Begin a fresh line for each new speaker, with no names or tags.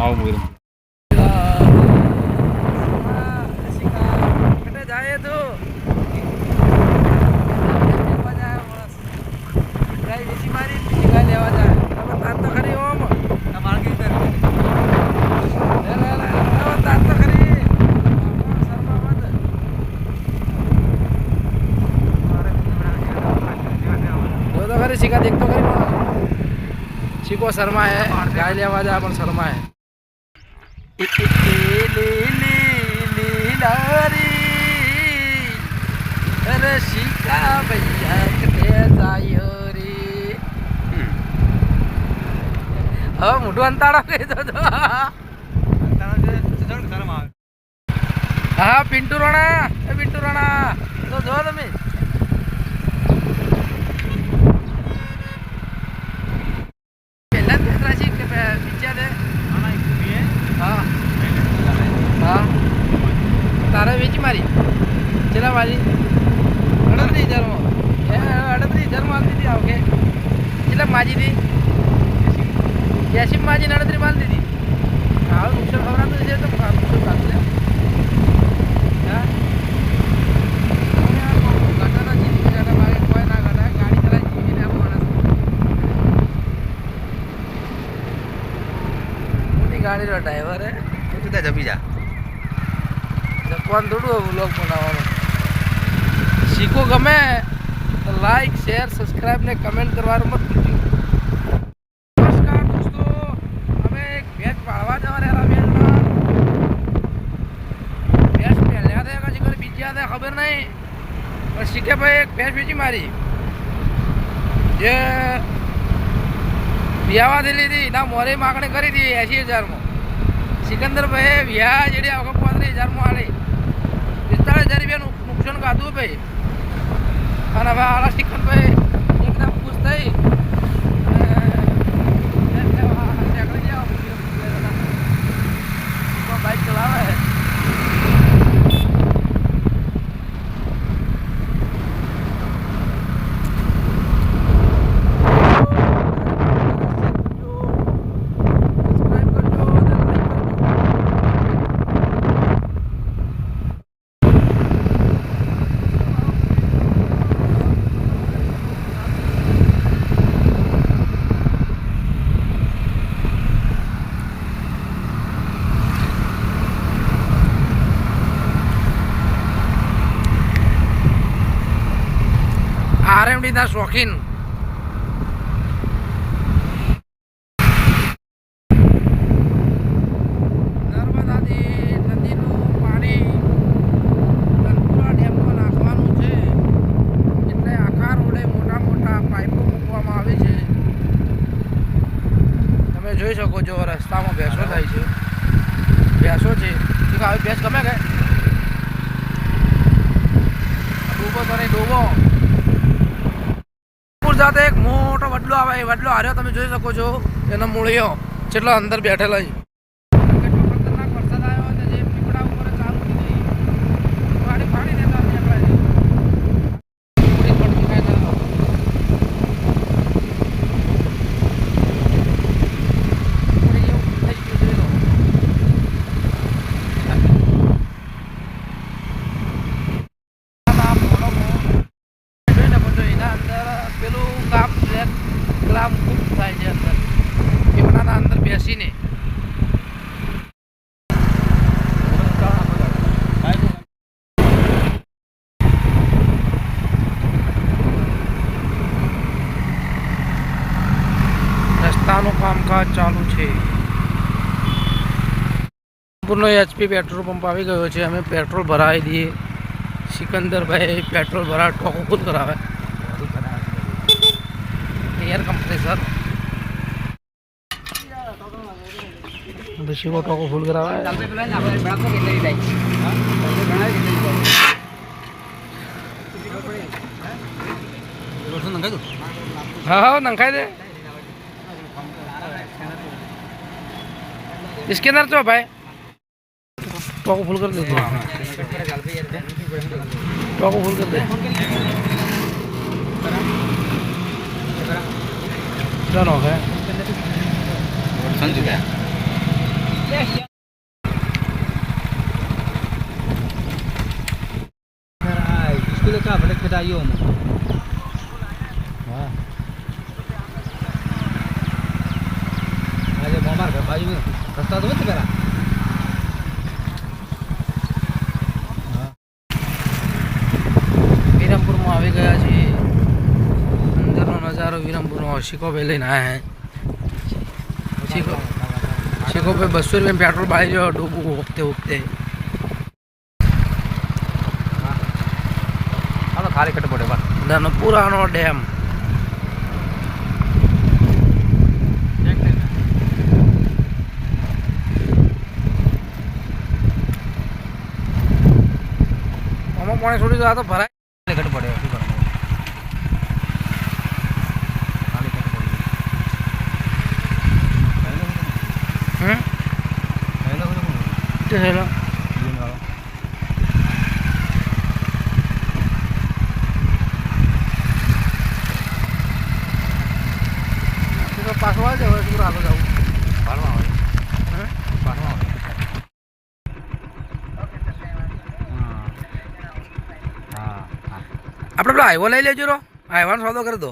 આવો મોગરા શિકા દેખતો કરી શીખો શર્મા હે ગાય લેવા જાય પણ શર્મા હે. અરે શિકા ભૈયા કટે જાય રે હવે મોટું અંતાળો કહી દો? હા પિન્ટુ રાણા એ પિન્ટુ રાણા તો જો તમે પહેલા જ બેસરા છે કે બીજા દે હા. હા. ચલા મારી અડત્રીસ હજારમાં અડત્રીસ હજારમાં આપી દીધી આવ કે કેટલા માજી હતી? એસી માજી અડત્રીસ માલ દીધી. હા નુકસાન ખવડાવતું છે તો નુકસાન કાઢશે હા? ગાડીનો ડ્રાઈવર હે.
જપી જા.
જપવાન થોડું વ્લોગ બનાવવાનો. શીખો ગમે તો લાઈક શેર સબસ્ક્રાઈબ ને કમેન્ટ કરવાનું મત ભૂલજો. નમસ્કાર દોસ્તો, અમે એક ભેંસ પાળવા જવા રહેલા ભેંસમાં ભેંસ પહેલ્યા હતા કે શીખર બીજા હતા, ખબર નહીં. પણ શીખે ભાઈ એક ભેંસ બીજી મારી. જે વિયાવાથી લીધી ના, મોરે માગણી કરી હતી એંશી હજારમાં. સિકંદરભાઈ વ્યાહ જેડી આખો પાંત્રીસ હજારમાં આલી. પિસ્તાળીસ હજાર રૂપિયાનું નુકસાન ખાધું ભાઈ. खाना भाई आला चिकन भाई एकदम मस्त आहे છે. તમે જોઈ શકો છો રસ્તામાં ભેંસો થાય છે. ભેંસો છે. આવી ભેંસ ગમે કે ડૂબો તો નહીં ડૂબો પુર સાથે એક મોટો વડલો આવે, એ વડલો હાર્યો, તમે જોઈ શકો છો, એનો મૂળિયો, જેટલો અંદર બેઠેલો છે કેટલો ખતરનાક વરસાદ આવ્યો હતો જે પીપળા ઉપર ચાલુ થઈ ગઈ ગાડી ફાડી દેતા નીકળે છે પૂરી પડતી કાંઈ ના આવે. પૂરી જેવું થઈ ગયું જોઈ લો. આ મોટો જોઈને બધું એના અંદર પેલું કામ બ્લેક ગ્લામ ખૂબ થાય છે અંદર. પીપળાના અંદર બેસીને. રસ્તાનું કામકાજ ચાલુ છે. પૂરનો એચપી પેટ્રોલ પંપ આવી ગયો છે. અમે પેટ્રોલ ભરાવી દઈએ. સિકંદરભાઈ પેટ્રોલ ભરા ટોકો ખુદ કરાવે एयर कंप्रेसर ऋषि को फुल करा है। हाँ। हाँ? हाँ नंखाई दे। इसके अंदर तो भाई। टोको फुल कर दे। टोको फुल कर दे। ટ્રેક્ટરો છે
સમજી ગયા સ્કૂલે કા ભટક બધા આવ્યો હું
હા
આજે મોમાર ભાઈ રસ્તા તો નથી પેલા
વિરમપુરમાં આવી ગયા છીએ અંદરનો નજારો વિરમપુર શીખો ભાઈ લઈને આવ્યા હે. શીખો શીખો ભાઈ બસો રૂપિયા પેટ્રોલ બાળી જો ડૂબું વખતે વખતે
ખાલી કટ પડે બસ
ધનપુરાનો ડેમ. પાણી છોડી દો આ તો ભરાય.
કટ પડે શું કરવાનું ખાલી કટ પડે
હમ
પહેલો બધું
તે હેલો તો પાછો હવે શું આગળ જવું
પાડવા આવે
હે
પાડવા આવે હા હા
આપણે પેલો હાઈવો લઈ લેજો રો હાઈવાનો સોદો કરી દો